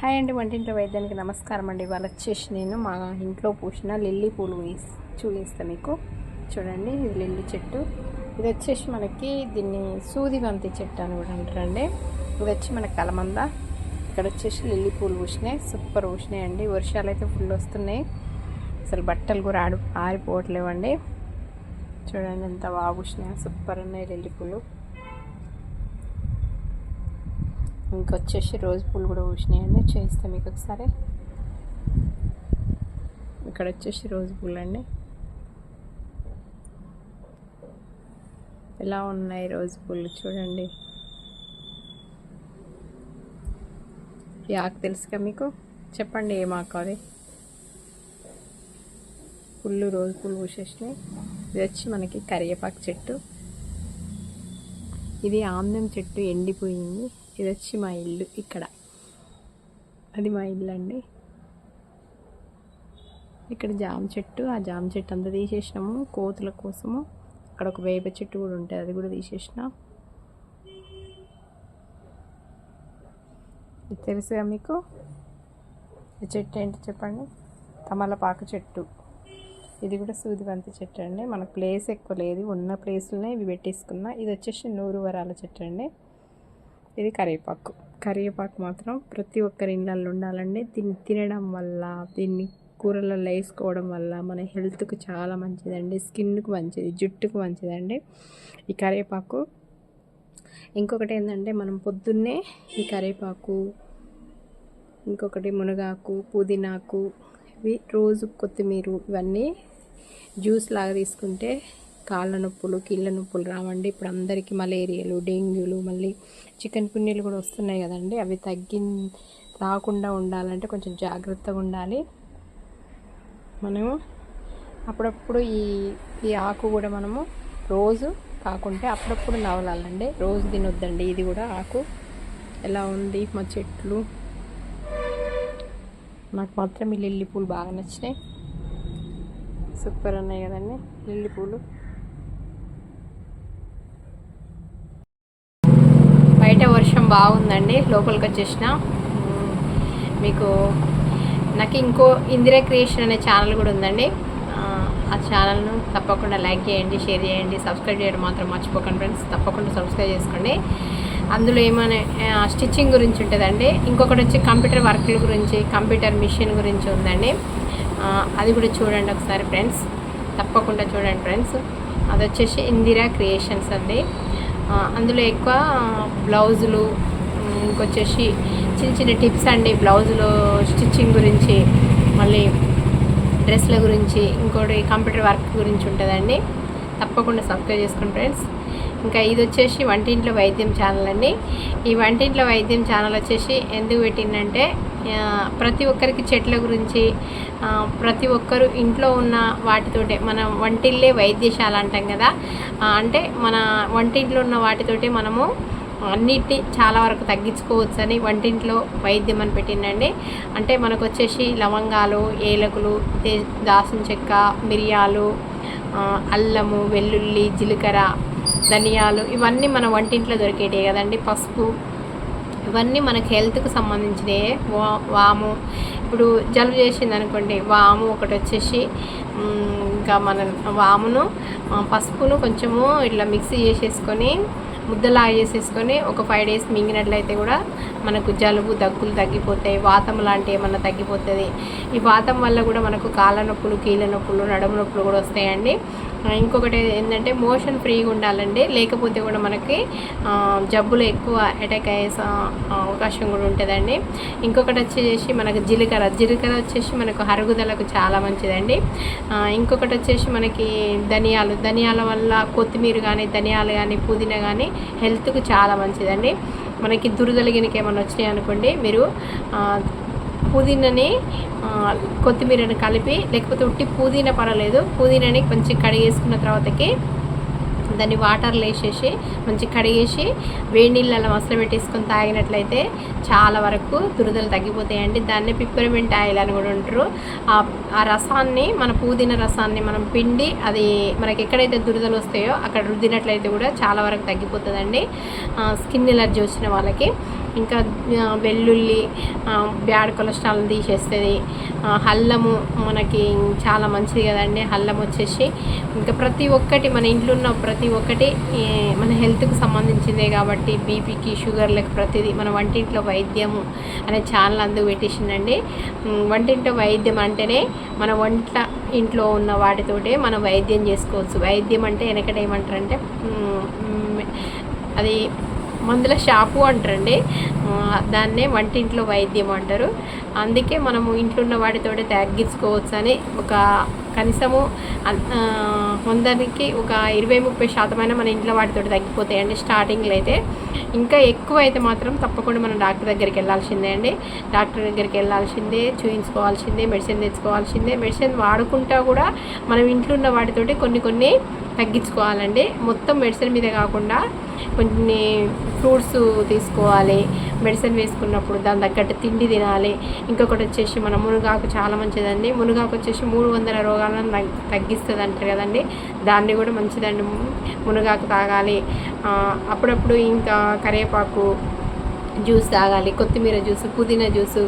Hi అండి వంటింట్లో వైద్యానికి నమస్కారం అండి. ఇవాళ వచ్చేసి నేను మా ఇంట్లో పూసిన లిల్లీ పూలు వేసి చూపిస్తాను మీకు. చూడండి ఇది లిల్లీ చెట్టు. ఇది వచ్చేసి మనకి దీన్ని సూదిబంతి చెట్టు అని కూడా అంటారండి. ఇది వచ్చి మన కలమంద. ఇక్కడ వచ్చేసి లిల్లీ పూలు పూసినాయి. సూపర్ పూసినాయి అండి. వర్షాలు అయితే ఫుల్ వస్తున్నాయి. అసలు బట్టలు కూడా ఆడి ఆరిపోవట్లేవండి. చూడండి ఎంత బాగా పూసినాయి. సూపర్ ఉన్నాయి లిల్లీ పూలు. ఇంకొచ్చేసి రోజు పూలు కూడా పూసినాయండి. చేయిస్తాం మీకు ఒకసారి. ఇక్కడ వచ్చేసి రోజు పూలు అండి ఎలా ఉన్నాయి రోజు పూలు చూడండి. ఈ ఆకు తెలుసుగా మీకు? చెప్పండి ఏం ఆకు అది? పుల్లు రోజు పూలు పూసేసినాయి. ఇది వచ్చి మనకి కరివేపాకు చెట్టు. ఇది ఆమ్దం చెట్టు ఎండిపోయింది. ఇది వచ్చి మా ఇల్లు ఇక్కడ. అది మా ఇల్లు అండి ఇక్కడ జామ చెట్టు ఆ జామ చెట్టు అంతా తీసేసినాము. కోతుల కోసము. అక్కడ ఒక వేప చెట్టు కూడా ఉంటుంది అది కూడా తీసేసిన. ఇది తెలుసుగా మీకు? ఈ చెట్టు ఏంటి చెప్పండి? తమలపాకు చెట్టు. ఇది కూడా సూదిబంతి చెట్టు అండి. మనకు ప్లేస్ ఎక్కువ లేదు. ఉన్న ప్లేస్లోనే ఇవి పెట్టేసుకున్నా. ఇది వచ్చేసి నూరు వరాల చెట్టు అండి. ఇది కరివేపాకు. కరివేపాకు మాత్రం ప్రతి ఒక్కరి ఇళ్ళల్లో ఉండాలండి. దీన్ని తినడం వల్ల దీన్ని కూరలలో వేసుకోవడం వల్ల మన హెల్త్కు చాలా మంచిదండి. స్కిన్కు మంచిది జుట్టుకు మంచిదండి. ఈ కరివేపాకు. ఇంకొకటి ఏంటంటే మనం పొద్దున్నే ఈ కరివేపాకు ఇంకొకటి మునగాకు పుదీనాకు ఇవి రోజు కొత్తిమీర ఇవన్నీ జ్యూస్ లాగా తీసుకుంటే కాళ్ళ నొప్పులు కీళ్ళ నొప్పులు రావండి. ఇప్పుడు అందరికీ మలేరియాలు డెంగ్యూలు మళ్ళీ చికెన్ పున్నీలు కూడా వస్తున్నాయి కదండి. అవి తగ్గి రాకుండా ఉండాలంటే కొంచెం జాగ్రత్తగా ఉండాలి. మనము అప్పుడప్పుడు ఈ ఈ ఆకు కూడా మనము రోజు కాకుంటే అప్పుడప్పుడు నవలాలండి. రోజు తినొద్దండి. ఇది కూడా ఆకు. ఎలా ఉంది మా చెట్లు? నాకు మాత్రం ఈ లిల్లీ పూలు బాగా నచ్చినాయి. సూపర్ ఉన్నాయి కదండి లిల్లీ పూలు. బయట వర్షం బాగుందండి లోపలికి వచ్చేసిన. మీకు నాకు ఇంకో ఇందిరా క్రియేషన్ అనే ఛానల్ కూడా ఉందండి. ఆ, ఛానల్ను తప్పకుండా లైక్ చేయండి షేర్ చేయండి సబ్స్క్రైబ్ చేయడం మాత్రం మర్చిపోకండి ఫ్రెండ్స్. తప్పకుండా సబ్స్క్రైబ్ చేసుకోండి. అందులో ఏమైనా స్టిచ్చింగ్ గురించి ఉంటుందండి. ఇంకొకటి వచ్చి కంప్యూటర్ వర్క్ల గురించి కంప్యూటర్ మిషన్ గురించి ఉందండి. అది కూడా చూడండి ఒకసారి ఫ్రెండ్స్. తప్పకుండా చూడండి ఫ్రెండ్స్. అది వచ్చేసి ఇందిరా క్రియేషన్స్ అండి. అందులో ఎక్కువ బ్లౌజులు ఇంకొచ్చేసి చిన్న చిన్న టిప్స్ అండి. బ్లౌజులు స్టిచ్చింగ్ గురించి మళ్ళీ డ్రెస్ల గురించి ఇంకోటి కంప్యూటర్ వర్క్ గురించి ఉంటుందండి. తప్పకుండా సబ్స్క్రైబ్ చేసుకోండి ఫ్రెండ్స్. ఇంకా ఇది వచ్చేసి వంటింట్లో వైద్యం ఛానల్ అండి. ఈ వంటింట్లో వైద్యం ఛానల్ వచ్చేసి ఎందుకు పెట్టిందంటే ప్రతి ఒక్కరికి చెట్ల గురించి ప్రతి ఒక్కరు ఇంట్లో ఉన్న వాటితోటే మన వంటిల్లే వైద్యశాల అంటాం కదా. అంటే మన వంటింట్లో ఉన్న వాటితోటే మనము అన్నిటిని చాలా వరకు తగ్గించుకోవచ్చని వంటింట్లో వైద్యం అని పెట్టిందండి. అంటే మనకు వచ్చేసి లవంగాలు ఏలకులు దాసం చెక్క మిరియాలు అల్లము వెల్లుల్లి జీలకర్ర ధనియాలు ఇవన్నీ మన వంటింట్లో దొరికేటివి కదండి. పసుపు ఇవన్నీ మనకి హెల్త్కి సంబంధించినవి వా వాము. ఇప్పుడు జలుబు చేసింది అనుకోండి వాము ఒకటి వచ్చేసి ఇంకా మన వామును పసుపును కొంచెము ఇట్లా మిక్సీ చేసేసుకొని ముద్దలాగా చేసేసుకొని ఒక ఫైవ్ డేస్ మింగినట్లయితే కూడా మనకు జలుబు దగ్గులు తగ్గిపోతాయి. వాతం లాంటివి ఏమన్నా తగ్గిపోతుంది. ఈ వాతం వల్ల కూడా మనకు కాళ్ళ నొప్పులు కీళ్ళ నొప్పులు నడుము నొప్పులు కూడా వస్తాయండి. ఇంకొకటి ఏంటంటే మోషన్ ఫ్రీగా ఉండాలండి. లేకపోతే కూడా మనకి జబ్బులు ఎక్కువ అటాక్ అయ్యే అవకాశం కూడా ఉంటుందండి. ఇంకొకటి వచ్చేసి మనకు జీలకర్ర. జీలకర్ర వచ్చేసి మనకు అరుగుదలకు చాలా మంచిదండి. ఇంకొకటి వచ్చేసి మనకి ధనియాలు. ధనియాల వల్ల కొత్తిమీర కానీ ధనియాలు కానీ పుదీనా కానీ హెల్త్కు చాలా మంచిదండి. మనకి దురదలు గినక ఏమైనా వచ్చినాయి అనుకోండి మీరు పుదీనాని కొత్తిమీరని కలిపి లేకపోతే ఉట్టి పుదీనా పర్వాలేదు పుదీనాని కొంచెం కడిగేసుకున్న తర్వాతకి దాన్ని వాటర్లో వేసేసి మంచి కడిగేసి వేడి నీళ్ళలో మసలు పెట్టేసుకొని తాగినట్లయితే చాలా వరకు దురదలు తగ్గిపోతాయండి. దాన్ని పిప్పరిమెంట్ ఆయిల్ అని కూడా ఉంటారు ఆ- ఆ రసాన్ని మన పుదీనా రసాన్ని మనం పిండి అది మనకి ఎక్కడైతే దురదలు వస్తాయో అక్కడ రుద్దినట్లయితే కూడా చాలా వరకు తగ్గిపోతుందండి. స్కిన్ ఎలర్జీ వచ్చిన వాళ్ళకి. ఇంకా వెల్లుల్లి బ్యాడ్ కొలెస్ట్రాల్ తీసేస్తుంది. అల్లము మనకి చాలా మంచిది కదండి. అల్లం వచ్చేసి ఇంకా ప్రతి ఒక్కటి మన ఇంట్లో ఉన్న ప్రతి ఒక్కటి మన హెల్త్కు సంబంధించిందే కాబట్టి బీపీకి షుగర్లకు ప్రతిదీ మన వంటింట్లో వైద్యము అనే ఛానల్ అందుకు పెట్టేసిందండి. వంటింట్లో వైద్యం అంటేనే మన వంట ఇంట్లో ఉన్న వాటితోటే మనం వైద్యం చేసుకోవచ్చు. వైద్యం అంటే వెనకట ఏమంటారంటే అది మందుల షాపు అంటారండి. దాన్నే వంటింట్లో వైద్యం అంటారు. అందుకే మనము ఇంట్లో ఉన్న వాటితోటే తగ్గించుకోవచ్చు అని ఒక కనీసము అన్- ఒక ఇరవై ముప్పై శాతమైన మన ఇంట్లో వాటితోటి తగ్గిపోతాయండి స్టార్టింగ్లో అయితే. ఇంకా ఎక్కువ అయితే మాత్రం తప్పకుండా మనం డాక్టర్ దగ్గరికి వెళ్ళాల్సిందే అండి. డాక్టర్ దగ్గరికి వెళ్ళాల్సిందే చూయించుకోవాల్సిందే మెడిసిన్ తెచ్చుకోవాల్సిందే. మెడిసిన్ వాడుకుంటా కూడా మనం ఇంట్లో ఉన్న వాటితోటి కొన్ని కొన్ని తగ్గించుకోవాలండి. మొత్తం మెడిసిన్ మీద కాకుండా కొన్ని ఫ్రూట్స్ తీసుకోవాలి. మెడిసిన్ వేసుకున్నప్పుడు దాని తగ్గట్టు తిండి తినాలి. ఇంకొకటి వచ్చేసి మన మునగాకు చాలా మంచిదండి. మునగాకు వచ్చేసి మూడు వందల రోగాలను తగ్గిస్తుంది అంటారు కదండి. దాన్ని కూడా మంచిదండి. మునగాకు తాగాలి. అప్పుడప్పుడు ఇంకా కరివేపాకు జ్యూస్ తాగాలి కొత్తిమీర జ్యూస్ పుదీనా జ్యూస్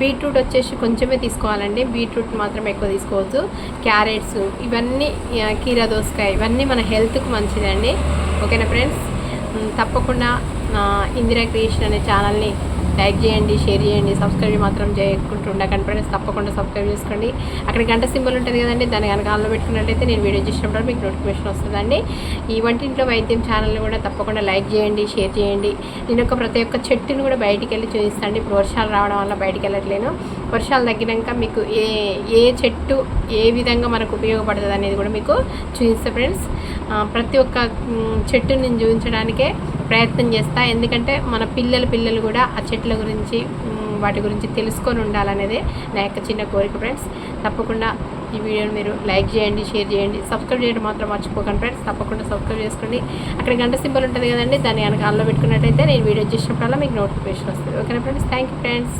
బీట్రూట్ వచ్చేసి కొంచెమే తీసుకోవాలండి. బీట్రూట్ మాత్రం ఎక్కువ తీసుకోవచ్చు క్యారెట్స్ ఇవన్నీ కీరా దోసకాయ ఇవన్నీ మన హెల్త్కు మంచిదండి. ఓకేనా ఫ్రెండ్స్? తప్పకుండా ఇందిరా క్రియేషన్ అనే ఛానల్ని లైక్ చేయండి షేర్ చేయండి సబ్స్క్రైబ్ మాత్రం చేయకుండా ఉండకండి ఫ్రెండ్స్ తప్పకుండా సబ్స్క్రైబ్ చేసుకోండి. అక్కడ గంట సింబల్ ఉంటుంది కదండి దాని కనుక ఆన్లో పెట్టుకున్నట్టయితే నేను వీడియో చేసినప్పుడు మీకు నోటిఫికేషన్ వస్తుందండి. ఈ వంటింట్లో వైద్యం ఛానల్ని కూడా తప్పకుండా లైక్ చేయండి షేర్ చేయండి. నేను ఒక ప్రతి ఒక్క చెట్టుని కూడా బయటికి వెళ్ళి చూపిస్తాను ఇప్పుడు వర్షాలు రావడం వల్ల బయటికి వెళ్ళట్లేను. వర్షాలు తగ్గినాక మీకు ఏ ఏ చెట్టు ఏ విధంగా మనకు ఉపయోగపడుతుంది అనేది కూడా మీకు చూపిస్తాను ఫ్రెండ్స్ ప్రతి ఒక్క చెట్టుని నేను చూపించడానికే ప్రయత్నం చేస్తా. ఎందుకంటే మన పిల్లల పిల్లలు కూడా ఆ చెట్ల గురించి వాటి గురించి తెలుసుకొని ఉండాలనేదే నా యొక్క చిన్న కోరిక ఫ్రెండ్స్ తప్పకుండా ఈ వీడియోని మీరు లైక్ చేయండి షేర్ చేయండి. సబ్స్క్రైబ్ చేయడం మాత్రం మర్చిపోకండి ఫ్రెండ్స్ తప్పకుండా సబ్స్క్రైబ్ చేసుకోండి. అక్కడ గంట సింబల్ ఉంటుంది కదండి దాన్ని కనుక ఆన్లో పెట్టుకున్నట్టయితే నేను వీడియో చేసినప్పుడల్లా మీకు నోటిఫికేషన్ వస్తుంది. ఓకేనా ఫ్రెండ్స్ థ్యాంక్ యూ ఫ్రెండ్స్